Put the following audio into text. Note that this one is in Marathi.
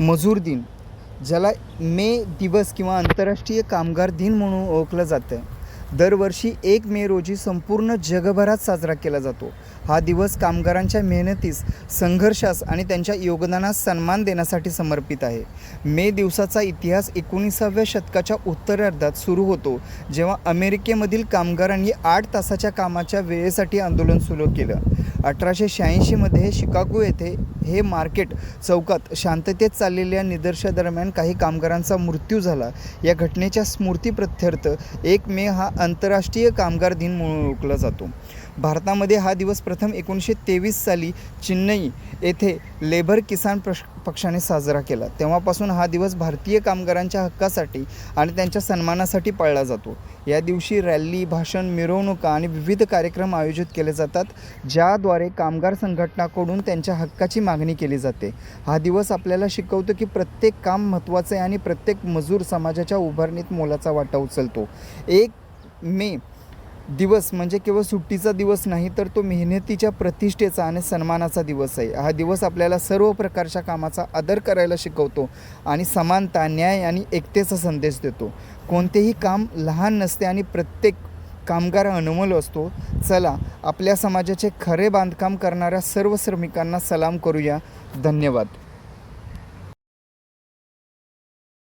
मजूर दिन ज्याला मे दिवस किंवा आंतरराष्ट्रीय कामगार दिन म्हणून ओळखलं जातं. दरवर्षी एक मे रोजी संपूर्ण जगभरात साजरा केला जातो. हा दिवस कामगारांच्या मेहनतीस संघर्षास आणि त्यांच्या योगदानास सन्मान देण्यासाठी समर्पित आहे. मे दिवसाचा इतिहास एकोणीसाव्या शतकाच्या उत्तरार्धात सुरू होतो जेव्हा अमेरिकेमधील कामगारांनी आठ तासाच्या कामाच्या वेळेसाठी आंदोलन सुरू केलं. अठराशे शहाऐंशीमध्ये शिकागो येथे हे मार्केट चौकात शांततेत चाललेल्या निदर्शादरम्यान काही कामगारांचा मृत्यू झाला. या घटनेच्या स्मृती प्रत्यर्थ एक मे हा आंतरराष्ट्रीय कामगार दिन म्हणून ओळखला जातो. भारतामध्ये हा दिवस प्रथम एकोणीसशे तेवीस साली चेन्नई येथे लेबर किसान प्रश पक्षाने साजरा केला. तेव्हापासून हा दिवस भारतीय कामगारांच्या हक्कासाठी आणि त्यांच्या सन्मानासाठी पाळला जातो. या दिवशी रॅली भाषण मिरवणुका आणि विविध कार्यक्रम आयोजित केले जातात ज्याद्वारे कामगार संघटनाकडून त्यांच्या हक्काची मागणी केली जाते. हा दिवस आपल्याला शिकवतो की प्रत्येक काम महत्त्वाचं आहे आणि प्रत्येक मजूर समाजाच्या उभारणीत मोलाचा वाटा उचलतो. एक मे दिवस म्हणजे केवळ सुट्टीचा दिवस नाही तर तो मेहनतीच्या प्रतिष्ठेचा आणि सन्मानाचा दिवस आहे. हा दिवस आपल्याला सर्व प्रकारच्या कामाचा आदर करायला शिकवतो आणि समानता न्याय आणि एकतेचा संदेश देतो. कोणतेही काम लहान नसते आणि प्रत्येक कामगार अनमोल असतो. चला आपल्या समाजाचे खरे बांधकाम करणाऱ्या सर्व श्रमिकांना सलाम करूया. धन्यवाद.